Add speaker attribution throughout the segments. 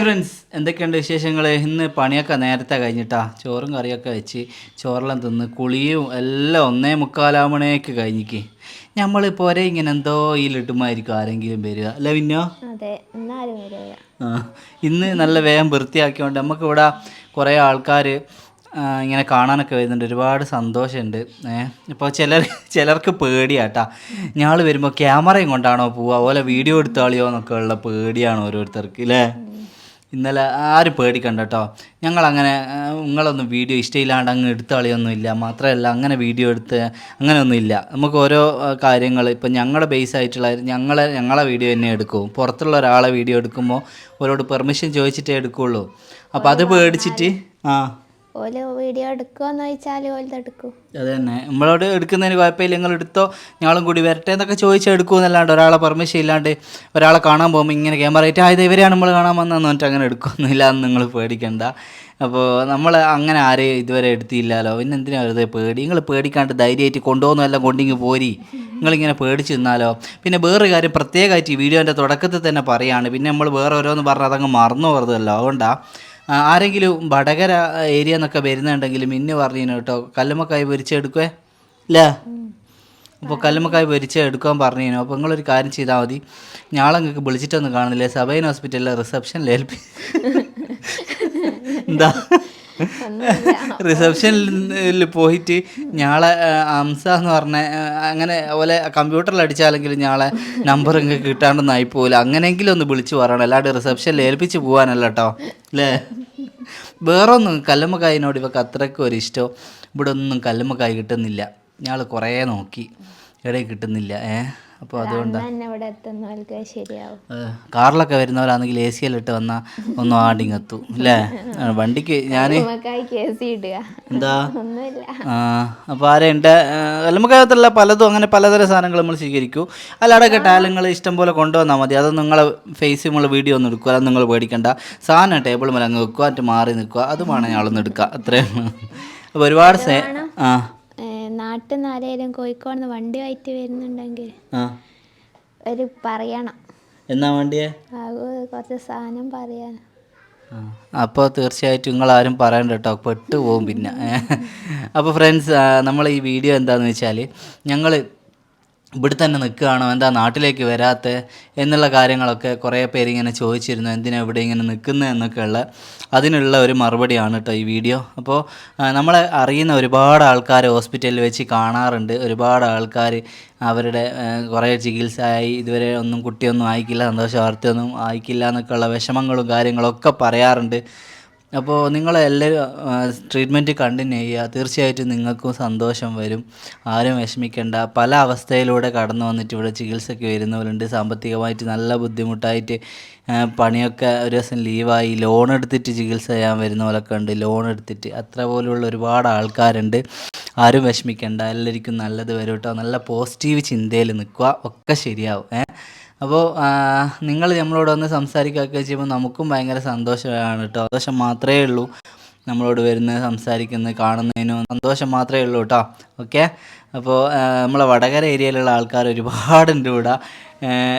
Speaker 1: Friends എന്തൊക്കെയുണ്ട് വിശേഷങ്ങൾ ഇന്ന് പണിയൊക്കെ നേരത്തെ കഴിഞ്ഞിട്ടാ. ചോറും കറിയൊക്കെ വെച്ച് ചോറെല്ലാം തിന്ന് കുളിയും എല്ലാം ഒന്നേ മുക്കാലാമണേക്ക് കഴിഞ്ഞിക്ക്. നമ്മൾ പോരെ ഇങ്ങനെ എന്തോ ഈ ലിട്ടുമായിരിക്കും ആരെങ്കിലും വരിക. അല്ല പിന്നോ ഇന്ന് നല്ല വേഗം വൃത്തിയാക്കിയോണ്ട് നമുക്ക് ഇവിടെ കുറേ ആൾക്കാർ ഇങ്ങനെ കാണാനൊക്കെ വരുന്നുണ്ട്. ഒരുപാട് സന്തോഷമുണ്ട്. ഏഹ് ഇപ്പോൾ ചിലർ ചിലർക്ക് പേടിയാട്ടാ. ഞങ്ങൾ വരുമ്പോൾ ക്യാമറയും കൊണ്ടാണോ പോവുക അതുപോലെ വീഡിയോ എടുത്താളിയോ എന്നൊക്കെ ഉള്ള പേടിയാണ് ഓരോരുത്തർക്ക് അല്ലേ ഇന്നലെ ആരും പേടിക്കണ്ട കേട്ടോ ഞങ്ങളങ്ങനെ നിങ്ങളൊന്നും വീഡിയോ ഇഷ്ടമില്ലാണ്ട് അങ്ങ് എടുത്ത ഇല്ല. മാത്രമല്ല അങ്ങനെ വീഡിയോ എടുത്ത് അങ്ങനെയൊന്നും ഇല്ല. നമുക്ക് ഓരോ കാര്യങ്ങൾ ഇപ്പം ഞങ്ങളുടെ ബേസ് ആയിട്ടുള്ള ഞങ്ങളെ ഞങ്ങളെ വീഡിയോ തന്നെ എടുക്കും. പുറത്തുള്ള ഒരാളെ വീഡിയോ എടുക്കുമ്പോൾ ഓരോട് പെർമിഷൻ ചോദിച്ചിട്ടേ എടുക്കുകയുള്ളൂ അപ്പോൾ അത് പേടിച്ചിട്ട് ആ.
Speaker 2: ഓൽ വീഡിയോ എടുക്കുമെന്ന് ചോദിച്ചാൽ ഓലത് എടുക്കും
Speaker 1: അത് തന്നെ നമ്മളോട് എടുക്കുന്നതിന് കുഴപ്പമില്ല. നിങ്ങൾ എടുത്തോ ഞങ്ങളും കൂടി വരട്ടെ എന്നൊക്കെ ചോദിച്ചാൽ എടുക്കുമെന്നല്ലാണ്ട് ഒരാളെ പെർമിഷൻ ഇല്ലാണ്ട് ഒരാളെ കാണാൻ പോകുമ്പോൾ ഇങ്ങനെ ക്യാമറ ആയിട്ട് ആയത് ഇവരെയാണ് നമ്മൾ കാണാൻ വന്നതെന്ന് പറഞ്ഞിട്ട് അങ്ങനെ എടുക്കുമെന്നില്ല എന്ന് നിങ്ങൾ പേടിക്കണ്ട. അപ്പോൾ നമ്മൾ അങ്ങനെ ആരെയും ഇതുവരെ എടുത്തില്ലല്ലോ. പിന്നെ എന്തിനാ വെറുതെ പേടി? നിങ്ങൾ പേടിക്കാണ്ട് ധൈര്യമായിട്ട് കൊണ്ടുപോകുന്നതെല്ലാം കൊണ്ടിങ്ങ് പോരി. നിങ്ങളിങ്ങനെ പേടിച്ച് നിന്നാലോ? പിന്നെ വേറൊരു കാര്യം പ്രത്യേകമായിട്ട് ഈ വീഡിയോന്റെ തുടക്കത്തിൽ തന്നെ പറയാണ്. പിന്നെ നമ്മൾ വേറെ ഓരോന്ന് പറഞ്ഞാൽ അതങ്ങ് മറന്നു പോകരുതല്ലോ. അതുകൊണ്ടാണ് ആരെങ്കിലും വടകര ഏരിയ എന്നൊക്കെ വരുന്നുണ്ടെങ്കിൽ മിന്നു പറഞ്ഞു കേട്ടോ. കല്ലുമ്മക്കായ് പൊരിച്ചെടുക്കുവേ ഇല്ലേ അപ്പോൾ കല്ലുമ്മക്കായ് പൊരിച്ച് എടുക്കാൻ പറഞ്ഞു അപ്പോൾ നിങ്ങളൊരു കാര്യം ചെയ്താൽ മതി. ഞാളെ നിങ്ങൾക്ക് വിളിച്ചിട്ടൊന്നും കാണുന്നില്ലേ. സബൈൻ ഹോസ്പിറ്റലിലെ റിസപ്ഷനിൽ ഏൽപ്പി എന്താ? റിസപ്ഷനിൽ പോയിട്ട് ഞാളെ അംസ എന്ന് പറഞ്ഞ അങ്ങനെ പോലെ കമ്പ്യൂട്ടറിൽ അടിച്ചാലെങ്കിലും ഞാളെ നമ്പർ ഇങ്ങ് കിട്ടാണ്ടെന്നായി പോകില്ല അങ്ങനെയെങ്കിലും ഒന്ന് വിളിച്ചു പറയണം. അല്ലാണ്ട് റിസപ്ഷനിൽ ഏൽപ്പിച്ച് പോകാനല്ല കേട്ടോ അല്ലേ വേറെ ഒന്നും കല്ലുമ്മക്കായിനോട് ഇവക്ക് അത്രയ്ക്ക് ഒരു ഇഷ്ടം? ഇവിടെ ഒന്നും കല്ലുമ്മക്കായ് കിട്ടുന്നില്ല. ഞങ്ങൾ കുറേ നോക്കി. എവിടെയും കിട്ടുന്നില്ല. ഏ അപ്പോൾ അതുകൊണ്ട്.
Speaker 2: ഇവിടെ എത്തുന്നവർക്ക് ശരിയാവും.
Speaker 1: കാറിലൊക്കെ വരുന്നവരാണെങ്കിൽ എ സി എല്ലിട്ട് വന്നാൽ ഒന്നും ആടിങ്ങത്തു അല്ലേ വണ്ടിക്ക് ഞാൻ എന്താ? അപ്പോൾ ആരുണ്ട് നമുക്കകത്തുള്ള പലതും അങ്ങനെ പലതരം സാധനങ്ങൾ നമ്മൾ സ്വീകരിക്കൂ. അല്ലാടൊക്കെ ടാലങ്ങൾ ഇഷ്ടം പോലെ കൊണ്ടുവന്നാൽ മതി. അത് നിങ്ങളെ ഫേസ് നമ്മൾ വീഡിയോ ഒന്നും എടുക്കുക അത് നിങ്ങൾ പേടിക്കണ്ട. സാധനം ടേബിൾ മേലെ അങ്ങ് വെക്കുക മറ്റു മാറി നിൽക്കുക. അതുമാണ് ഞാൻ ഞാളൊന്ന് എടുക്കുക. അത്രയാണ് അപ്പോൾ ഒരുപാട് സേ ആ.
Speaker 2: നാട്ടിൽ നിന്ന് ആരെങ്കിലും കോഴിക്കോട് നിന്ന് വണ്ടി ആയിട്ട് വരുന്നുണ്ടെങ്കിൽ ഒരു പറയണം.
Speaker 1: എന്നാ വണ്ടിയേ?
Speaker 2: കുറച്ച് സാധനം പറയാൻ.
Speaker 1: അപ്പോൾ തീർച്ചയായിട്ടും നിങ്ങൾ ആരും പറയണ്ട കേട്ടോ. പെട്ടു പോകും പിന്നെ. അപ്പോൾ ഫ്രണ്ട്സ് നമ്മൾ ഈ വീഡിയോ എന്താണെന്ന് വെച്ചാൽ ഞങ്ങൾ ഇവിടെ തന്നെ നിൽക്കുകയാണോ? എന്താ നാട്ടിലേക്ക് വരാത്ത? എന്നുള്ള കാര്യങ്ങളൊക്കെ കുറേ പേര് ഇങ്ങനെ ചോദിച്ചിരുന്നു. എന്തിനാ ഇവിടെ ഇങ്ങനെ നിൽക്കുന്നത് എന്നൊക്കെയുള്ള അതിനുള്ള ഒരു മറുപടിയാണ് കേട്ടോ ഈ വീഡിയോ. അപ്പോൾ നമ്മളെ അറിയുന്ന ഒരുപാട് ആൾക്കാർ ഹോസ്പിറ്റലിൽ വെച്ച് കാണാറുണ്ട്. ഒരുപാട് ആൾക്കാർ അവരുടെ കുറേ കുറേ ചികിത്സയായി. ഇതുവരെ ഒന്നും കുട്ടിയൊന്നും ആയിക്കില്ല. സന്തോഷ വാർത്തയൊന്നും ആയിക്കില്ല എന്നൊക്കെയുള്ള വിഷമങ്ങളും കാര്യങ്ങളൊക്കെ പറയാറുണ്ട്. അപ്പോൾ നിങ്ങൾ എല്ലാവരും ട്രീറ്റ്മെന്റ് കണ്ടിന്യൂ ചെയ്യുക. തീർച്ചയായിട്ടും നിങ്ങൾക്കും സന്തോഷം വരും. ആരും വിഷമിക്കേണ്ട. പല അവസ്ഥയിലൂടെ കടന്നു വന്നിട്ട് ഇവിടെ ചികിത്സയ്ക്ക് വരുന്നവരുണ്ട്. സാമ്പത്തികമായിട്ട് നല്ല ബുദ്ധിമുട്ടായിട്ട് പണിയൊക്കെ ഒരു ദിവസം ലീവായി. ലോൺ എടുത്തിട്ട് ചികിത്സ ചെയ്യാൻ വരുന്നവരൊക്കെ ഉണ്ട്. ലോൺ എടുത്തിട്ട്. അത്ര പോലുള്ള ഒരുപാട് ആൾക്കാരുണ്ട്. ആരും വിഷമിക്കേണ്ട. എല്ലാവർക്കും നല്ലത് വരും കേട്ടോ നല്ല പോസിറ്റീവ് ചിന്തയിൽ നിൽക്കുക. ഒക്കെ ശരിയാവും. ഏ? അപ്പോൾ നിങ്ങൾ നമ്മളോട് ഒന്ന് സംസാരിക്കുകയൊക്കെ ചെയ്യുമ്പോൾ നമുക്കും ഭയങ്കര സന്തോഷമാണ് കേട്ടോ. സന്തോഷം മാത്രമേ ഉള്ളൂ നമ്മളോട് വരുന്ന സംസാരിക്കുന്ന കാണുന്നതിനും സന്തോഷം മാത്രമേ ഉള്ളൂ കേട്ടോ. ഓക്കെ? അപ്പോൾ നമ്മളെ വടകര ഏരിയയിലുള്ള ആൾക്കാർ ഒരുപാടുണ്ട് ഇവിടെ.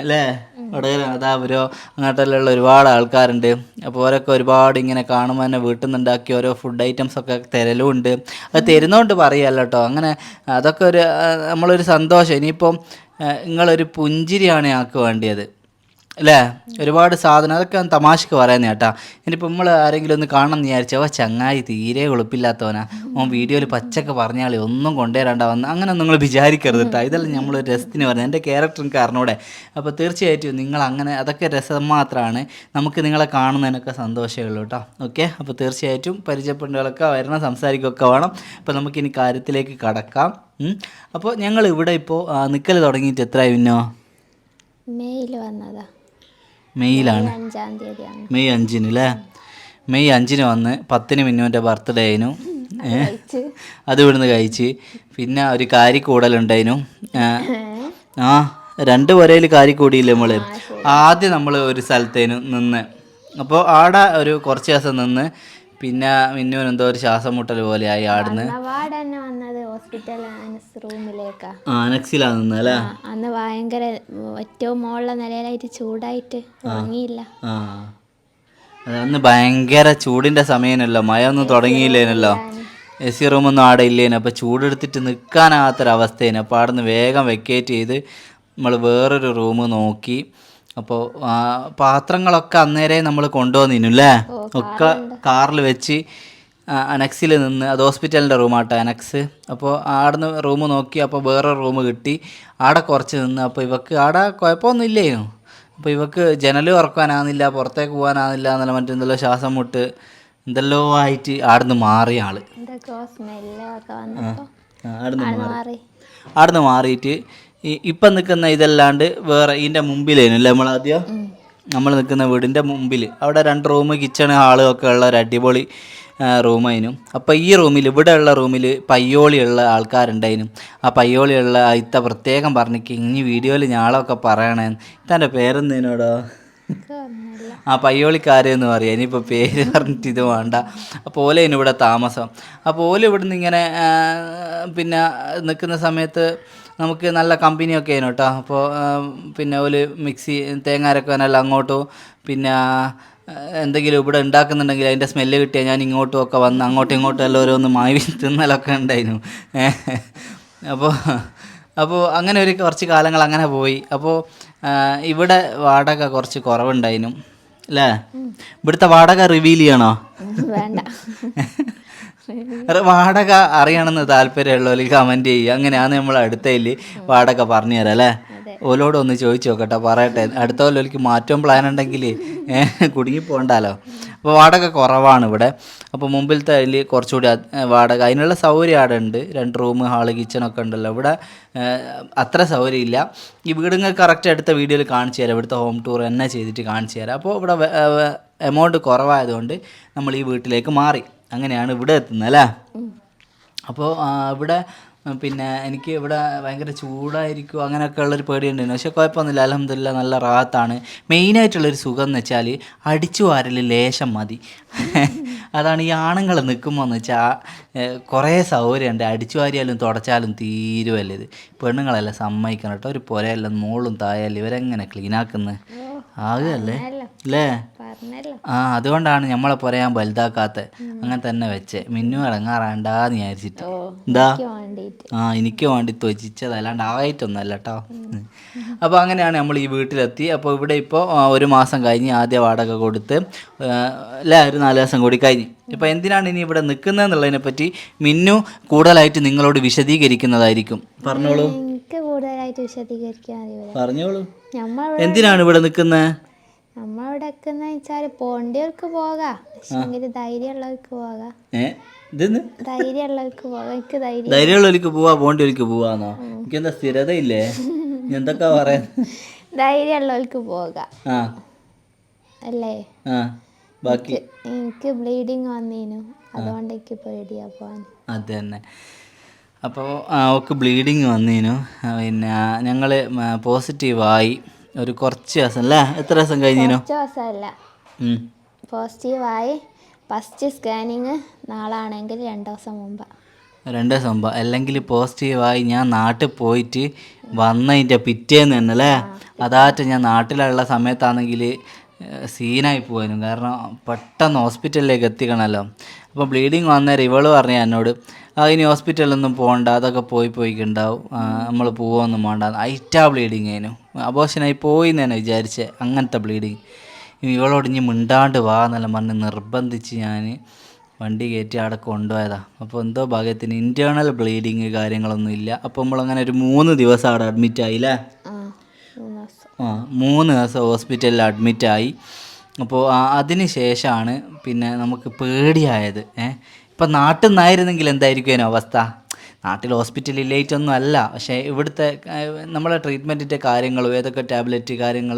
Speaker 1: അല്ലേ? വടകര അതാ ഓരോ അങ്ങോട്ടെല്ലാം ഒരുപാട് ആൾക്കാരുണ്ട്. അപ്പോൾ ഓരൊക്കെ ഒരുപാട് ഇങ്ങനെ കാണുമ്പോൾ തന്നെ വീട്ടിൽ നിന്നുണ്ടാക്കി ഓരോ ഫുഡ് ഐറ്റംസ് ഒക്കെ തരലുമുണ്ട്. അത് തരുന്നതുകൊണ്ട് പറയല്ല കേട്ടോ അങ്ങനെ അതൊക്കെ ഒരു നമ്മളൊരു സന്തോഷം. ഇനിയിപ്പം നിങ്ങളൊരു പുഞ്ചിരിയാണ് ഞങ്ങൾക്ക് വേണ്ടിയത്. അല്ലേ? ഒരുപാട് സാധനം അതൊക്കെ തമാശക്ക് പറയുന്ന കേട്ടാ. ഇനിയിപ്പോൾ നമ്മൾ ആരെങ്കിലും ഒന്ന് കാണണം എന്ന് വിചാരിച്ചാൽ ഓ ചങ്ങായി തീരെ ഉളുപ്പില്ലാത്തവനാ ഓൻ വീഡിയോയിൽ പച്ചക്ക് പറഞ്ഞാൽ ഒന്നും കൊണ്ടുവരണ്ട വന്ന്. അങ്ങനെ നിങ്ങൾ വിചാരിക്കരുത് കേട്ടോ. ഇതെല്ലാം നമ്മൾ രസത്തിന് പറഞ്ഞത് എന്റെ ക്യാരക്ടർ എനിക്ക് അറിഞ്ഞൂടെ അപ്പോൾ തീർച്ചയായിട്ടും നിങ്ങൾ അങ്ങനെ അതൊക്കെ രസം മാത്രമാണ് നമുക്ക് നിങ്ങളെ കാണുന്നതിനൊക്കെ സന്തോഷമേ ഉള്ളൂ കേട്ടോ. ഓക്കെ? അപ്പോൾ തീർച്ചയായിട്ടും പരിചയപ്പെടുന്നവരൊക്കെ വരണം സംസാരിക്കുകയൊക്കെ വേണം. അപ്പോൾ നമുക്കിനി കാര്യത്തിലേക്ക് കടക്കാം. അപ്പോൾ ഞങ്ങൾ ഇവിടെ ഇപ്പോൾ നിൽക്കൽ തുടങ്ങിയിട്ട് എത്രയായി പിന്നോ
Speaker 2: മെയിൽ വന്നതാ.
Speaker 1: മെയ്യിലാണ്.
Speaker 2: അഞ്ചാം തീയതിയാണ്.
Speaker 1: മെയ് അഞ്ചിന് അല്ലേ മെയ് അഞ്ചിന് വന്ന് പത്തിന് മിന്നുവിന്റെ ബർത്ത്ഡേയിനു
Speaker 2: കഴിച്ച്.
Speaker 1: അത് ഇവിടുന്ന് കഴിച്ച്. പിന്നെ ഒരു കാരിക്കൂടലുണ്ടായിനു ആ, ആ രണ്ട് പുരയിൽ കാരിക്കൂടിയില്ല നമ്മൾ ആദ്യം നമ്മൾ ഒരു സ്ഥലത്തേനു നിന്ന്. അപ്പോൾ ആടെ ഒരു കുറച്ച് ദിവസം നിന്ന് പിന്നെ മിന്നുവിന് എന്തോ ഒരു ശ്വാസം മുട്ടൽ പോലെയായി ആടുന്ന്.
Speaker 2: ഹോസ്പിറ്റൽ റൂമിലേക്കാ.
Speaker 1: ആനക്സിലാണ് നിന്ന് അല്ലേ
Speaker 2: അന്ന് ഭയങ്കര ഏറ്റവും മുകളിലെ നിലയിലായിട്ട് ചൂടായിട്ട് ഉറങ്ങിയില്ല.
Speaker 1: അന്ന് ഭയങ്കര ചൂടിന്റെ സമയനല്ലോ മഴ ഒന്നും തുടങ്ങിയില്ലേനല്ലോ. എ സി റൂമൊന്നും ആടെ ഇല്ലേനു? അപ്പോൾ ചൂടെടുത്തിട്ട് നിൽക്കാനാകാത്തൊരവസ്ഥയേനു അപ്പോൾ അവിടെ നിന്ന് വേഗം വെക്കേറ്റ് ചെയ്ത് നമ്മൾ വേറൊരു റൂം നോക്കി. അപ്പോൾ പാത്രങ്ങളൊക്കെ അന്നേരെ നമ്മൾ കൊണ്ടുവന്നിനു അല്ലേ? ഒക്കെ കാറിൽ വെച്ച് അനക്സിൽ നിന്ന് അത് ഹോസ്പിറ്റലിന്റെ റൂമാട്ടോ അനക്സ്. അപ്പോൾ ആടുന്ന് റൂം നോക്കി അപ്പോൾ വേറെ റൂം കിട്ടി. ആടെ കുറച്ച് നിന്ന് അപ്പോൾ ഇവക്ക് ആടെ കുഴപ്പമൊന്നും ഇല്ലേനു അപ്പോൾ ഇവക്ക് ജനൽ ഉറക്കാനാകുന്നില്ല പുറത്തേക്ക് പോകാനാകുന്നില്ല എന്നല്ല മറ്റെന്തല്ലോ ശ്വാസം മുട്ട് എന്തെല്ലോ ആയിട്ട് ആടുന്ന്
Speaker 2: മാറി ആൾ.
Speaker 1: ആടുന്ന് മാറി. ആടുന്ന് മാറിയിട്ട് ഇപ്പം നിൽക്കുന്ന ഇതല്ലാണ്ട് വേറെ ഇതിന്റെ മുമ്പിലേനു അല്ലേ നമ്മളാദ്യം നമ്മൾ നിൽക്കുന്ന വീടിന്റെ മുമ്പിൽ അവിടെ രണ്ട് റൂം കിച്ചൺ ഹാളും ഒക്കെ ഉള്ള ഒരു അടിപൊളി റൂമായിരുന്നു അപ്പോൾ ഈ റൂമിൽ ഇവിടെയുള്ള റൂമിൽ പയ്യോളിയുള്ള ആൾക്കാരുണ്ടായിരുന്നു ആ പയ്യോളിയുള്ള ഇത്ത പ്രത്യേകം പറഞ്ഞിക്ക് ഇനി വീഡിയോയിൽ ഞാളൊക്കെ പറയണേ. ഇത്തന്റെ പേരെന്തേനോടോ ആ പയ്യോളിക്കാരെന്ന് പറയാം. ഇനിയിപ്പോൾ പേര് പറഞ്ഞിട്ട് ഇത് വേണ്ട. അപ്പോൾ ഓലേനു ഇവിടെ താമസം. അപ്പോൾ ഓല ഇവിടുന്ന് ഇങ്ങനെ പിന്നെ നിൽക്കുന്ന സമയത്ത് നമുക്ക് നല്ല കമ്പനിയൊക്കെ ആയിരുന്നു കേട്ടോ. അപ്പോൾ പിന്നെ ഓൽ മിക്സി തേങ്ങ അരക്കാനെല്ലാം അങ്ങോട്ടും പിന്നെ എന്തെങ്കിലും ഇവിടെ ഉണ്ടാക്കുന്നുണ്ടെങ്കിൽ അതിന്റെ സ്മെല്ല് കിട്ടിയാൽ ഞാൻ ഇങ്ങോട്ടും ഒക്കെ വന്ന് അങ്ങോട്ടും ഇങ്ങോട്ടും എല്ലാവരും ഒന്ന് മാവി തിന്നലൊക്കെ ഉണ്ടായിരുന്നു. അപ്പോൾ അപ്പോൾ അങ്ങനെ ഒരു കുറച്ച് കാലങ്ങൾ അങ്ങനെ പോയി. അപ്പോൾ ഇവിടെ വാടക കുറച്ച് കുറവുണ്ടായിരുന്നു. അല്ലേ? ഇവിടുത്തെ വാടക റിവീൽ ചെയ്യണോ? വാടക അറിയണമെന്ന് താല്പര്യമുള്ളവർ കമന്റ് ചെയ്യുക. അങ്ങനെയാണ് നമ്മൾ അടുത്തതിൽ വാടക പറഞ്ഞു തരാം അല്ലേ? ഓലോട് ഒന്ന് ചോദിച്ചു നോക്കട്ടെ പറയട്ടെ. അടുത്ത കൊല്ലം മാറ്റം പ്ലാൻ ഉണ്ടെങ്കിൽ കുടുങ്ങി പോകണ്ടല്ലോ അപ്പോൾ വാടക കുറവാണ് ഇവിടെ. അപ്പോൾ മുമ്പിലത്തെ അതിൽ കുറച്ചുകൂടി വാടക. അതിനുള്ള സൗകര്യം അവിടെ ഉണ്ട്. രണ്ട് റൂം ഹാൾ കിച്ചണൊക്കെ ഉണ്ടല്ലോ. ഇവിടെ അത്ര സൗകര്യമില്ല ഈ വീടുങ്ങൾ കറക്റ്റ് അടുത്ത വീഡിയോയിൽ കാണിച്ചു തരാം. ഇവിടുത്തെ ഹോം ടൂർ തന്നെ ചെയ്തിട്ട് കാണിച്ചു തരാം. അപ്പോൾ ഇവിടെ എമൗണ്ട് കുറവായതുകൊണ്ട് നമ്മൾ ഈ വീട്ടിലേക്ക് മാറി. അങ്ങനെയാണ് ഇവിടെ എത്തുന്നത് അല്ലേ? അപ്പോൾ ഇവിടെ പിന്നെ എനിക്ക് ഇവിടെ ഭയങ്കര ചൂടായിരിക്കും അങ്ങനെയൊക്കെ ഉള്ളൊരു പേടിയുണ്ടായിരുന്നു. പക്ഷെ കുഴപ്പമൊന്നുമില്ല അലഹമില്ല നല്ല റാത്താണ്. മെയിനായിട്ടുള്ളൊരു സുഖം എന്ന് വെച്ചാൽ അടിച്ചു വാരൽ ലേശം മതി. അതാണ് ഈ ആണുങ്ങൾ നിൽക്കുമ്പോൾ എന്ന് വെച്ചാൽ കുറേ സൗകര്യമുണ്ട്. അടിച്ചു വാരിയാലും തുടച്ചാലും തീരുവല്ല ഇത്. പെണ്ണുങ്ങളെല്ലാം സമ്മതിക്കണം കേട്ടോ. ഒരു പുരയെല്ലാം മോളും തായാലും ഇവരെങ്ങനെ ക്ലീനാക്കുന്നത് ആകുകയല്ലേ അല്ലേ ആ അതുകൊണ്ടാണ് നമ്മളെ പറയാൻ വലുതാക്കാത്ത. അങ്ങനെ തന്നെ വെച്ച്. മിന്നു ഇറങ്ങാറാണ്ടാന്ന് വിചാരിച്ചിട്ട്. എന്താ? ആ എനിക്ക് വേണ്ടി ത്വചിച്ചത് അല്ലാണ്ട് ആയിട്ടൊന്നല്ല കേട്ടോ അപ്പോൾ അങ്ങനെയാണ് നമ്മൾ ഈ വീട്ടിലെത്തി. അപ്പോൾ ഇവിടെ ഇപ്പോൾ ഒരു മാസം കഴിഞ്ഞ് ആദ്യ വാടക കൊടുത്ത് അല്ലേ ഒരു നാല് ദിവസം കൂടി കഴിഞ്ഞ്. ഇപ്പോൾ എന്തിനാണ് ഇനി ഇവിടെ നിൽക്കുന്നതെന്നുള്ളതിനെ പറ്റി മിന്നു കൂടുതലായിട്ട് നിങ്ങളോട് വിശദീകരിക്കുന്നതായിരിക്കും. പറഞ്ഞോളൂ.
Speaker 2: എനിക്ക് കൂടുതലായിട്ട് വിശദീകരിക്കാൻ അറിയില്ല
Speaker 1: പറഞ്ഞോളൂ.
Speaker 2: നമ്മളിവിടെ
Speaker 1: എന്തിനാണ് ഇവിടെ നിൽക്കുന്നത്
Speaker 2: നമ്മളിവിടെ നിൽക്കുന്ന വെച്ചാൽ പോണ്ടിയവർക്ക് പോകാം. പക്ഷെങ്കിൽ ധൈര്യമുള്ളവർക്ക് പോകാം. ധൈര്യമുള്ളവർക്ക് പോകാം. എനിക്ക് ധൈര്യം.
Speaker 1: ധൈര്യമുള്ളവർക്ക് പോവാ പോണ്ടിയവർക്ക് പോവാന്നോ? എനിക്ക് എന്താ സ്ഥിരതയില്ലേ? ഇല്ലേ എന്തൊക്കെ പറയാ
Speaker 2: ധൈര്യമുള്ളവർക്ക് പോകാം. അല്ലേ?
Speaker 1: ബാക്കി?
Speaker 2: എനിക്ക് ബ്ലീഡിങ് വന്നീനു. അതുകൊണ്ട് എനിക്ക് പേടിയാ പോവാൻ
Speaker 1: അത് തന്നെ. അപ്പോൾ അവൾക്ക് ബ്ലീഡിങ് വന്നീനു. പിന്നെ ഞങ്ങൾ പോസിറ്റീവായി ഒരു കുറച്ച് ദിവസം അല്ലേ? എത്ര ദിവസം കഴിഞ്ഞീനു?
Speaker 2: കുറച്ച് ദിവസമല്ല.
Speaker 1: ഉം.
Speaker 2: പോസിറ്റീവായി ഫസ്റ്റ് സ്കാനിങ് നാളാണെങ്കിൽ രണ്ട് ദിവസം മുമ്പ്.
Speaker 1: രണ്ട് ദിവസം മുമ്പ്. അല്ലെങ്കിൽ പോസിറ്റീവായി ഞാൻ നാട്ടിൽ പോയിട്ട് വന്നതിന്റെ പിറ്റേന്ന് തന്നെ അല്ലേ? അതായിട്ട് ഞാൻ നാട്ടിലുള്ള സമയത്താണെങ്കിൽ സീനായി പോകാനും കാരണം പെട്ടെന്ന് ഹോസ്പിറ്റലിലേക്ക് എത്തിക്കണമല്ലോ അപ്പോൾ ബ്ലീഡിങ് വന്നേരം ഇവൾ പറഞ്ഞു എന്നോട് ഇനി ഹോസ്പിറ്റലൊന്നും പോകണ്ട അതൊക്കെ പോയി പോയിക്കുണ്ടാവും നമ്മൾ പോവൊന്നും വേണ്ട. ഐറ്റാ ബ്ലീഡിങ് അതിനു അബോഷനായി പോയി എന്ന് തന്നെ വിചാരിച്ചേ. അങ്ങനത്തെ ബ്ലീഡിങ് ഇവളോട് ഇനി മിണ്ടാണ്ട് വാ എന്നല്ല പറഞ്ഞ് നിർബന്ധിച്ച് ഞാൻ വണ്ടി കയറ്റി അവിടെ കൊണ്ടുപോയതാ. അപ്പോൾ എന്തോ ഭാഗ്യത്തിന് ഇന്റേർണൽ ബ്ലീഡിങ് കാര്യങ്ങളൊന്നും ഇല്ല. അപ്പോൾ നമ്മളങ്ങനെ ഒരു മൂന്ന് ദിവസം അവിടെ അഡ്മിറ്റ് ആയില്ലേ?
Speaker 2: ആ മൂന്ന് ദിവസം.
Speaker 1: ഹോസ്പിറ്റലിൽ അഡ്മിറ്റായി അപ്പോൾ അതിന് ശേഷമാണ് പിന്നെ നമുക്ക് പേടിയായത്. ഏഹ് ഇപ്പം നാട്ടിൽ നിന്നായിരുന്നെങ്കിൽ എന്തായിരിക്കും അതിന് അവസ്ഥ? നാട്ടിൽ ഹോസ്പിറ്റലിൽ ലേറ്റൊന്നും അല്ല. പക്ഷേ ഇവിടുത്തെ നമ്മളെ ട്രീറ്റ്മെന്റിന്റെ കാര്യങ്ങളും ഏതൊക്കെ ടാബ്ലറ്റ് കാര്യങ്ങൾ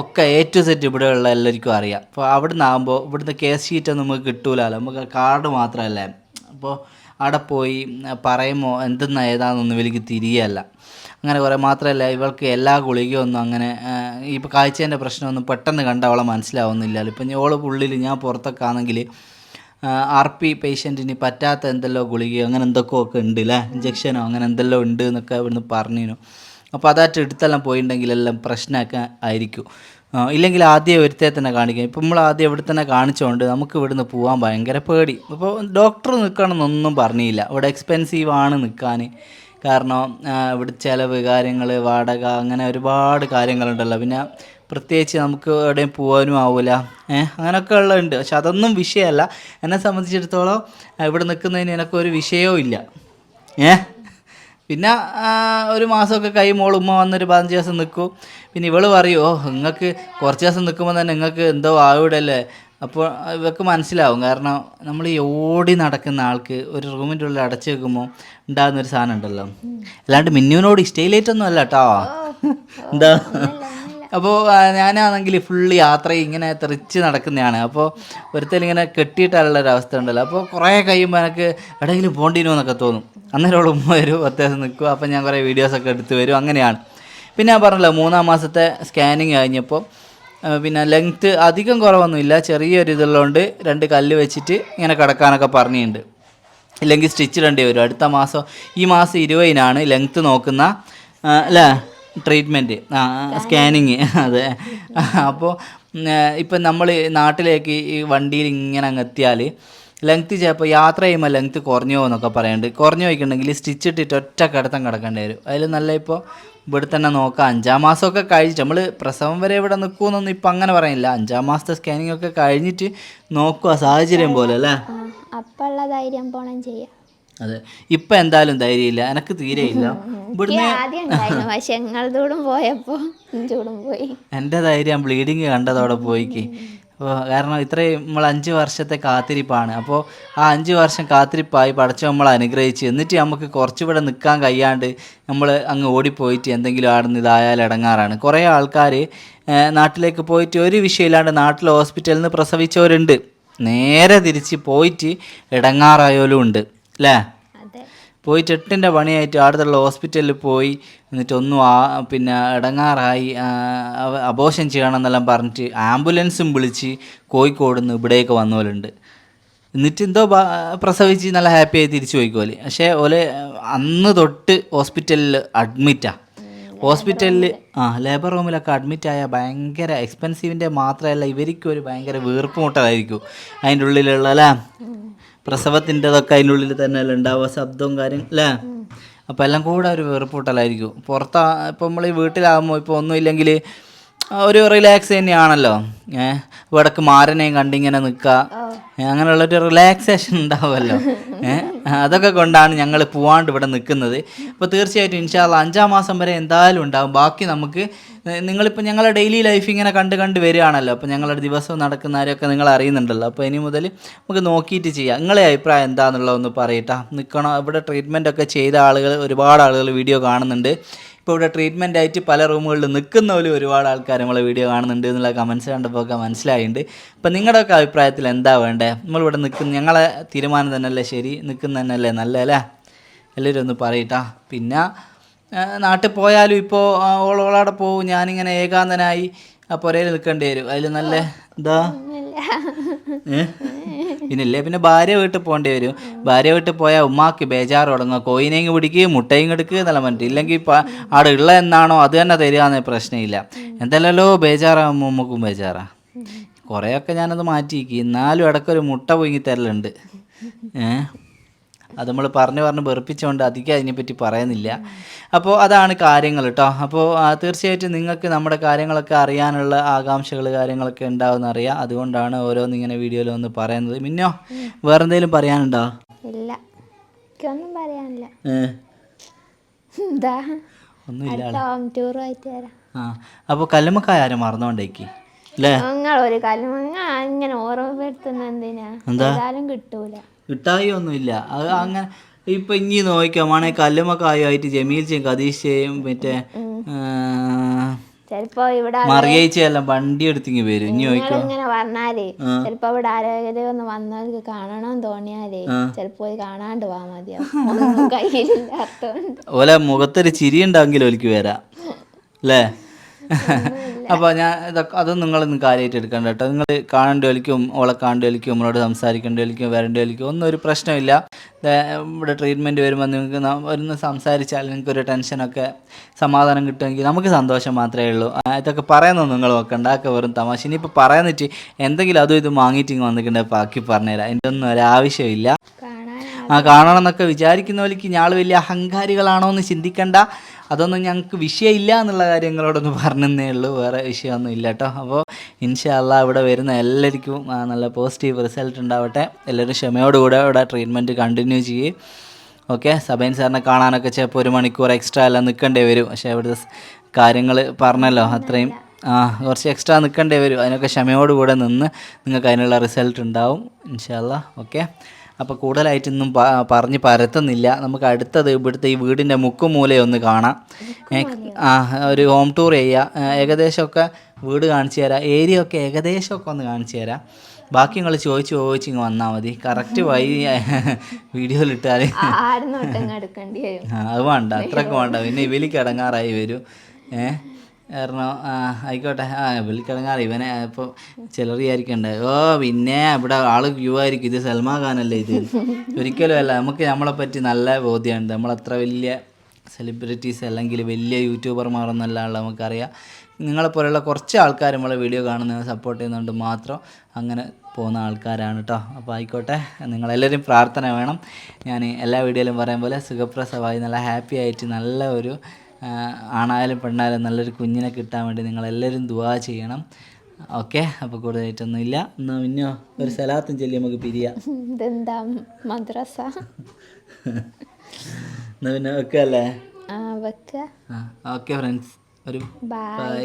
Speaker 1: ഒക്കെ എ ടു സെറ്റ് ഉള്ള എല്ലാവർക്കും അറിയാം. അപ്പോൾ അവിടെ നിന്നാകുമ്പോൾ ഇവിടുത്തെ കേസ് ഷീറ്റൊന്നും നമുക്ക് കിട്ടൂലല്ലോ നമുക്ക് കാർഡ് മാത്രമല്ലേ അപ്പോൾ അവിടെ പോയി പറയുമോ എന്തെന്നാ ഏതാണെന്നൊന്നും ഇവർക്ക് തിരിയല്ല. അങ്ങനെ കുറേ മാത്രമല്ല ഇവൾക്ക് എല്ലാ ഗുളികയും ഒന്നും അങ്ങനെ ഇപ്പോൾ കാഴ്ചേന്റെ പ്രശ്നമൊന്നും പെട്ടെന്ന് കണ്ട അവളെ മനസ്സിലാവുന്നില്ലല്ലോ. ഇപ്പം ഓൾ ഉള്ളിൽ ഞാൻ പുറത്തൊക്കെ ആണെങ്കിൽ ആർ പി പേഷ്യന്റിന് പറ്റാത്ത എന്തെല്ലോ ഗുളികയോ അങ്ങനെ എന്തൊക്കെയോ ഒക്കെ ഉണ്ട് അല്ലേ ഇഞ്ചക്ഷനോ അങ്ങനെ എന്തെല്ലോ ഉണ്ട് എന്നൊക്കെ ഇവിടുന്ന് പറഞ്ഞിരുന്നു. അപ്പോൾ അതായിട്ട് എടുത്തെല്ലാം പോയിട്ടുണ്ടെങ്കിൽ എല്ലാം പ്രശ്നമൊക്കെ ആയിരിക്കും. ഇല്ലെങ്കിൽ ആദ്യം ഒരുത്തെ തന്നെ കാണിക്കാം. ഇപ്പം നമ്മൾ ആദ്യം ഇവിടെ തന്നെ കാണിച്ചുകൊണ്ട് നമുക്ക് ഇവിടുന്ന് പോകാൻ ഭയങ്കര പേടി. അപ്പോൾ ഡോക്ടർ നിൽക്കണമെന്നൊന്നും പറഞ്ഞില്ല. ഇവിടെ എക്സ്പെൻസീവ് ആണ് നിൽക്കാൻ കാരണം ഇവിടെ ചിലവ് കാര്യങ്ങൾ വാടക അങ്ങനെ ഒരുപാട് കാര്യങ്ങളുണ്ടല്ലോ. പിന്നെ പ്രത്യേകിച്ച് നമുക്ക് എവിടെയും പോകാനും ആവില്ല ഏഹ് അങ്ങനെയൊക്കെ ഉള്ളതുണ്ട്. പക്ഷെ അതൊന്നും വിഷയമല്ല. എന്നെ സംബന്ധിച്ചിടത്തോളം ഇവിടെ നിൽക്കുന്നതിന് എനിക്കൊരു വിഷയവും ഇല്ല. ഏഹ് പിന്നെ ഒരു മാസമൊക്കെ കഴിയുമ്പോൾ ഉമ്മ വന്നൊരു പതിനഞ്ച് ദിവസം നിൽക്കും. പിന്നെ ഇവൾ പറയും ഓ നിങ്ങൾക്ക് കുറച്ച് ദിവസം നിൽക്കുമ്പോൾ തന്നെ നിങ്ങൾക്ക് എന്തോ ആവിടല്ലേ? അപ്പോൾ ഇവർക്ക് മനസ്സിലാവും. കാരണം നമ്മൾ ഈ ഓടി നടക്കുന്ന ആൾക്ക് ഒരു റൂമിന്റെ ഉള്ളിൽ അടച്ചു വെക്കുമ്പോൾ ഉണ്ടാകുന്ന ഒരു സാധനം ഉണ്ടല്ലോ. അല്ലാണ്ട് മിന്നുവിനോട് ഇഷ്ടയിലേറ്റൊന്നും അല്ല കേട്ടോ എന്താ? അപ്പോൾ ഞാനാണെങ്കിൽ ഫുള്ള് യാത്ര ഇങ്ങനെ തെറിച്ച് നടക്കുന്നതാണ്. അപ്പോൾ ഒരുത്തൽ ഇങ്ങനെ കെട്ടിയിട്ടുള്ള ഒരു അവസ്ഥ ഉണ്ടല്ലോ. അപ്പോൾ കുറേ കഴിയുമ്പോൾ എനിക്ക് എവിടെയെങ്കിലും പോണ്ടിനോ എന്നൊക്കെ തോന്നും. അന്നേരം ഉമ്മ വരും അത്യാവശ്യം നിൽക്കും. അപ്പോൾ ഞാൻ കുറേ വീഡിയോസൊക്കെ എടുത്ത് വരും. അങ്ങനെയാണ്. പിന്നെ ഞാൻ പറഞ്ഞല്ലോ മൂന്നാം മാസത്തെ സ്കാനിങ് കഴിഞ്ഞപ്പോൾ പിന്നെ ലെങ്ത്ത് അധികം കുറവൊന്നുമില്ല ചെറിയൊരു ഇതുള്ളതുകൊണ്ട് രണ്ട് കല്ല് വെച്ചിട്ട് ഇങ്ങനെ കിടക്കാനൊക്കെ പറഞ്ഞിട്ടുണ്ട്. ഇല്ലെങ്കിൽ സ്റ്റിച്ച് ഇടേണ്ടി വരും. അടുത്ത മാസം ഈ മാസം ഇരുപതിനാണ് ലെങ്ത്ത് നോക്കുന്ന അല്ലേ? Treatment scanning. അതെ. അപ്പോൾ ഇപ്പം നമ്മൾ നാട്ടിലേക്ക് ഈ വണ്ടിയിൽ ഇങ്ങനെ അങ്ങ് എത്തിയാൽ ലെങ്ത്ത് ചിലപ്പോൾ യാത്ര ചെയ്യുമ്പോൾ ലെങ്ത്ത് കുറഞ്ഞോ എന്നൊക്കെ പറയുന്നുണ്ട് കുറഞ്ഞു വയ്ക്കുന്നുണ്ടെങ്കിൽ സ്റ്റിച്ച് ഇട്ടിട്ട് ഒറ്റ കിടത്തം കിടക്കേണ്ടി വരും. അതിൽ നല്ല ഇപ്പോൾ ഇവിടെ തന്നെ നോക്കാം. അഞ്ചാം മാസമൊക്കെ കഴിഞ്ഞിട്ട് നമ്മൾ പ്രസവം വരെ ഇവിടെ നിൽക്കുമെന്നൊന്നും ഇപ്പം അങ്ങനെ പറയുന്നില്ല അഞ്ചാം മാസത്തെ സ്കാനിങ് ഒക്കെ കഴിഞ്ഞിട്ട് നോക്കുക സാഹചര്യം പോലെ അല്ലേ?
Speaker 2: അപ്പോൾ ഉള്ള ധൈര്യം പോണം ചെയ്യാം.
Speaker 1: അതെ. ഇപ്പൊ എന്തായാലും ധൈര്യമില്ല എനക്ക് തീരെയില്ല ഇല്ല.
Speaker 2: എന്റെ ആദ്യം പോയപ്പോ പോയി.
Speaker 1: എന്റെ ധൈര്യം ബ്ലീഡിങ് കണ്ടതോടെ പോയിക്ക്. അപ്പോൾ കാരണം ഇത്രയും നമ്മൾ അഞ്ച് വർഷത്തെ കാത്തിരിപ്പാണ്. അപ്പോൾ ആ അഞ്ച് വർഷം കാത്തിരിപ്പായി പടച്ച നമ്മൾ അനുഗ്രഹിച്ച്. എന്നിട്ട് നമുക്ക് കുറച്ചുകൂടെ നിൽക്കാൻ കഴിയാണ്ട് നമ്മൾ അങ്ങ് ഓടിപ്പോയിട്ട് എന്തെങ്കിലും ആടുന്ന ഇതായാൽ ഇടങ്ങാറാണ്. കുറേ ആൾക്കാർ നാട്ടിലേക്ക് പോയിട്ട് ഒരു വിഷയമില്ലാണ്ട് നാട്ടിലെ ഹോസ്പിറ്റലിൽ നിന്ന് പ്രസവിച്ചവരുണ്ട്. നേരെ തിരിച്ച് പോയിട്ട് ഇടങ്ങാറായാലും ഉണ്ട്. അല്ലേ
Speaker 2: പോയി
Speaker 1: പോയിട്ട് എട്ടിന്റെ പണിയായിട്ട് അടുത്തുള്ള ഹോസ്പിറ്റലിൽ പോയി എന്നിട്ട് ഒന്നും ആ പിന്നെ ഇടങ്ങാറായി ചെയ്യണം എന്നെല്ലാം പറഞ്ഞിട്ട് ആംബുലൻസും വിളിച്ച് കോഴിക്കോട് നിന്ന് ഇവിടേക്ക് വന്നവരുണ്ട്. എന്നിട്ട് എന്തോ പ്രസവിച്ച് നല്ല ഹാപ്പി ആയി തിരിച്ചു പോയിക്കോൽ. പക്ഷേ ഓലെ അന്ന് തൊട്ട് ഹോസ്പിറ്റലിൽ അഡ്മിറ്റാണ് ഹോസ്പിറ്റലിൽ ആ ലേബർ റൂമിലൊക്കെ അഡ്മിറ്റ് ആയ ഭയങ്കര എക്സ്പെൻസീവിന്റെ മാത്രമല്ല ഇവർക്കും ഒരു ഭയങ്കര വീർപ്പ് മുട്ടതായിരിക്കും അതിന്റെ ഉള്ളിലുള്ള അല്ലേ പ്രസവത്തിന്റെതൊക്കെ അതിനുള്ളിൽ ഉള്ളിൽ തന്നെ അല്ല ഉണ്ടാവുക ശബ്ദവും കാര്യം അല്ലേ? അപ്പോൾ എല്ലാം കൂടെ ഒരു വേർപൂട്ടലായിരിക്കും പുറത്താ ഇപ്പോൾ നമ്മൾ ഈ വീട്ടിലാകുമ്പോൾ ഇപ്പോൾ ഒന്നുമില്ലെങ്കിൽ ഒരു റിലാക്സ് തന്നെയാണല്ലോ. ഏഹ് ഇവിടക്ക് മാരനെയും കണ്ടിങ്ങനെ നിൽക്കുക. അങ്ങനെയുള്ളൊരു റിലാക്സേഷൻ ഉണ്ടാവുമല്ലോ. ഏഹ് അതൊക്കെ കൊണ്ടാണ് ഞങ്ങൾ പോവാണ്ട് ഇവിടെ നിൽക്കുന്നത്. അപ്പോൾ തീർച്ചയായിട്ടും ഇൻഷാല്ല അഞ്ചാം മാസം വരെ എന്തായാലും ഉണ്ടാവും. ബാക്കി നമുക്ക് നിങ്ങളിപ്പോൾ ഞങ്ങളുടെ ഡെയിലി ലൈഫ് ഇങ്ങനെ കണ്ട് കണ്ട് വരികയാണല്ലോ. അപ്പോൾ ഞങ്ങളുടെ ദിവസവും നടക്കുന്നവരൊക്കെ നിങ്ങൾ അറിയുന്നുണ്ടല്ലോ. അപ്പോൾ ഇനി മുതൽ നമുക്ക് നോക്കിയിട്ട് ചെയ്യാം. നിങ്ങളെ അഭിപ്രായം എന്താണെന്നുള്ളതൊന്ന് പറയട്ടാ. നിൽക്കണോ ഇവിടെ ട്രീറ്റ്മെന്റ് ഒക്കെ ചെയ്ത ആളുകൾ ഒരുപാട് ആളുകൾ വീഡിയോ കാണുന്നുണ്ട്. ഇപ്പോൾ ഇവിടെ ട്രീറ്റ്മെന്റ് ആയിട്ട് പല റൂമുകളിൽ നിൽക്കുന്നവരും ഒരുപാട് ആൾക്കാർ നമ്മളെ വീഡിയോ കാണുന്നുണ്ട് എന്നുള്ള കമൻസ് കണ്ടപ്പോൾ ഒക്കെ മനസ്സിലായിട്ടുണ്ട് അപ്പോൾ നിങ്ങളുടെയൊക്കെ അഭിപ്രായത്തിൽ എന്താ വേണ്ടേ? നമ്മളിവിടെ നിൽക്കുന്ന ഞങ്ങളെ തീരുമാനം തന്നെയല്ലേ ശരി? നിൽക്കുന്ന തന്നെയല്ലേ നല്ല അല്ലേ എല്ലാവരും ഒന്ന് പറയട്ടാ. പിന്നെ നാട്ടിൽ പോയാലും ഇപ്പോൾ ഓളോളവിടെ പോവും ഞാനിങ്ങനെ ഏകാന്തനായി ആ പുരയിൽ നിൽക്കേണ്ടി വരും. അതിൽ നല്ല എന്താ പിന്നല്ലേ? പിന്നെ ഭാര്യ വീട്ടിൽ പോകേണ്ടി വരും. ഭാര്യ വീട്ടിൽ പോയാൽ ഉമ്മാക്ക് ബേജാറ് തുടങ്ങുക കോയിനെയും പിടിക്കുക മുട്ടയും എടുക്കുക എന്നല്ല പറഞ്ഞിട്ട്. ഇല്ലെങ്കിൽ അവിടെ ഉള്ള എന്നാണോ അത് തന്നെ തരികയെന്ന പ്രശ്നമില്ല. എന്തല്ലോ ബേജാറാകുമ്പോൾ ഉമ്മക്കും ബേജാറാ. കുറേയൊക്കെ ഞാനത് മാറ്റിയിരിക്കും എന്നാലും ഇടയ്ക്കൊരു മുട്ട പൊങ്ങി തരലുണ്ട്. ഏഹ് അത് നമ്മൾ പറഞ്ഞു പറഞ്ഞ് വെറുപ്പിച്ചുകൊണ്ട് അധികം അതിനെപ്പറ്റി പറയുന്നില്ല. അപ്പോൾ അതാണ് കാര്യങ്ങൾ കേട്ടോ അപ്പോൾ തീർച്ചയായിട്ടും നിങ്ങൾക്ക് നമ്മുടെ കാര്യങ്ങളൊക്കെ അറിയാനുള്ള ആകാംക്ഷകൾ കാര്യങ്ങളൊക്കെ ഉണ്ടാവുമെന്ന് അറിയാം. അതുകൊണ്ടാണ് ഓരോന്ന് ഇങ്ങനെ വീഡിയോയിൽ ഒന്ന് പറയുന്നത്. മിന്നോ വേറെ എന്തെങ്കിലും പറയാനുണ്ടോ?
Speaker 2: ഇല്ല. എനിക്കൊന്നും പറയാനില്ല.
Speaker 1: ഒന്നുമില്ല ആ അപ്പോൾ കല്ലുമ്മക്കായ ആരും മറന്നുകൊണ്ടേക്ക്
Speaker 2: നിങ്ങൾ ഒരു കാലം നിങ്ങൾ ഇങ്ങനെ ഓർമ്മപ്പെടുത്തുന്ന എന്തിനാ? എന്തായാലും കിട്ടൂല.
Speaker 1: കിട്ടായി ഒന്നുമില്ല അത് അങ്ങനെ ഇപ്പൊ ഇനി നോക്കിക്കാമാണെ കല്ലുമ്മക്കായുമായിട്ട് ജമീൽ ചെയ്യും ചെയ്യും മറ്റേ
Speaker 2: ചിലപ്പോ ഇവിടെ
Speaker 1: മറിയച്ചെല്ലാം വണ്ടി എടുത്തിങ്ങി വരും.
Speaker 2: ഇങ്ങനെ പറഞ്ഞാലേ ചിലപ്പോ ഇവിടെ ആരോഗ്യ ഒന്ന് വന്നവർക്ക് കാണണം തോന്നിയാലേ ചിലപ്പോ കാണാണ്ട് പോവാൻ മതിയാവും. കയ്യിലില്ലാത്തോണ്ട്
Speaker 1: ഓലെ മുഖത്തൊരു ചിരി ഉണ്ടാവെങ്കിലും ഒലിക്ക് വരാം. അല്ലേ? അപ്പോൾ ഞാൻ ഇതൊക്കെ അതൊന്നും നിങ്ങളൊന്നും കാര്യമായിട്ട് എടുക്കണ്ട കേട്ടോ. നിങ്ങൾ കാണേണ്ടി വലിക്കും ഓളെ കാണേണ്ടി വലിക്കും നമ്മളോട് സംസാരിക്കേണ്ടി വലിക്കും വരേണ്ടി വലിക്കും ഒന്നും ഒരു പ്രശ്നമില്ല. ഇവിടെ ട്രീറ്റ്മെന്റ് വരുമ്പോൾ നിങ്ങൾക്ക് ഒന്ന് സംസാരിച്ചാൽ നിങ്ങൾക്ക് ഒരു ടെൻഷനൊക്കെ സമാധാനം കിട്ടുമെങ്കിൽ നമുക്ക് സന്തോഷം മാത്രമേ ഉള്ളൂ. ഇതൊക്കെ പറയുന്നത് നിങ്ങൾ നോക്കണ്ട. അതൊക്കെ വെറും തമാശ. ഇനിയിപ്പോൾ പറയാന്നിട്ട് എന്തെങ്കിലും അതും ഇത് വാങ്ങിയിട്ട് ഇങ്ങ് വന്നിട്ടുണ്ടെങ്കിൽ ബാക്കി പറഞ്ഞുതരാം. എന്റെ ഒന്നും ഒരാവശ്യമില്ല കാണണം എന്നൊക്കെ വിചാരിക്കുന്ന പോലേക്ക് ഞാൾ വലിയ അഹങ്കാരികളാണോ എന്ന് ചിന്തിക്കണ്ട. അതൊന്നും ഞങ്ങൾക്ക് വിഷയമില്ല എന്നുള്ള കാര്യങ്ങളോടൊന്ന് പറഞ്ഞതേ ഉള്ളൂ. വേറെ വിഷയമൊന്നും ഇല്ല കേട്ടോ അപ്പോൾ ഇൻഷാല്ല ഇവിടെ വരുന്ന എല്ലാവർക്കും നല്ല പോസിറ്റീവ് റിസൾട്ട് ഉണ്ടാവട്ടെ. എല്ലാവരും ക്ഷമയോടുകൂടെ ഇവിടെ ട്രീറ്റ്മെന്റ് കണ്ടിന്യൂ ചെയ്യും. ഓക്കെ സബൈൻ സാറിനെ കാണാനൊക്കെ ചിലപ്പോൾ ഒരു മണിക്കൂർ എക്സ്ട്രാ എല്ലാം നിൽക്കേണ്ടി വരും. പക്ഷേ ഇവിടുത്തെ കാര്യങ്ങൾ പറഞ്ഞല്ലോ അത്രയും. ആ കുറച്ച് എക്സ്ട്രാ നിൽക്കേണ്ടി വരും. അതിനൊക്കെ ക്ഷമയോടുകൂടെ നിന്ന് നിങ്ങൾക്ക് അതിനുള്ള റിസൾട്ട് ഉണ്ടാവും. ഇൻഷാല്ല ഓക്കെ അപ്പോൾ കൂടുതലായിട്ടൊന്നും പറഞ്ഞ് പരത്തുന്നില്ല. നമുക്ക് അടുത്തത് ഇവിടുത്തെ ഈ വീടിന്റെ മുക്കുമൂല ഒന്ന് കാണാം. ആ ഒരു ഹോം ടൂർ ചെയ്യുക ഏകദേശമൊക്കെ വീട് കാണിച്ചു തരാം. ഏരിയ ഒക്കെ ഏകദേശമൊക്കെ ഒന്ന് കാണിച്ചു തരാം. ബാക്കി നിങ്ങൾ ചോദിച്ച് ചോദിച്ച് ഇങ്ങ് വന്നാൽ മതി. കറക്റ്റ്
Speaker 2: വൈ വീഡിയോയിൽ
Speaker 1: ഇട്ടാൽ അത് വേണ്ട. അത്രയൊക്കെ വേണ്ട. പിന്നെ ഇവലിക്ക് അടങ്ങാറായി വരും. ഏ കാരണം ആയിക്കോട്ടെ. ആ വിളിക്കിടങ്ങാറ് ഇവനെ ഇപ്പോൾ ചിലർ വിചാരിക്കണ്ടേ ഓ പിന്നെ ഇവിടെ ആൾ വ്യൂ ആയിരിക്കും. ഇത് സൽമാൻ ഖാനല്ലേ ഇത്? ഒരിക്കലും അല്ല. നമുക്ക് നമ്മളെ പറ്റി നല്ല ബോധ്യമുണ്ട്. നമ്മളത്ര വലിയ സെലിബ്രിറ്റീസ് അല്ലെങ്കിൽ വലിയ യൂട്യൂബർമാരൊന്നല്ല ഉള്ളത് നമുക്കറിയാം. നിങ്ങളെപ്പോലെയുള്ള കുറച്ച് ആൾക്കാർ നമ്മളെ വീഡിയോ കാണുന്ന സപ്പോർട്ട് ചെയ്യുന്നുണ്ട് മാത്രം അങ്ങനെ പോകുന്ന ആൾക്കാരാണ് കേട്ടോ അപ്പോൾ ആയിക്കോട്ടെ. നിങ്ങളെല്ലാവരും പ്രാർത്ഥന വേണം. ഞാൻ എല്ലാ വീഡിയോയിലും പറയാൻ പോലെ സുഖപ്രസവായി നല്ല ഹാപ്പി ആയിട്ട് നല്ല ഒരു ആണായാലും പെണ്ണായാലും നല്ലൊരു കുഞ്ഞിനെ കിട്ടാൻ വേണ്ടി നിങ്ങളെല്ലാവരും ദുവാ ചെയ്യണം. ഓക്കെ അപ്പോൾ കൂടുതലായിട്ടൊന്നുമില്ല. എന്നാ പിന്നെ ഒരു സലാത്തും ചൊല്ലി നമുക്ക് പിരിയാം.
Speaker 2: ഇതെന്താ മദ്രസ?
Speaker 1: എന്നാൽ പിന്നെ വെക്കല്ലേ?
Speaker 2: ആ വെക്ക.
Speaker 1: ഓക്കെ ഫ്രണ്ട്സ് ഒരു ബൈ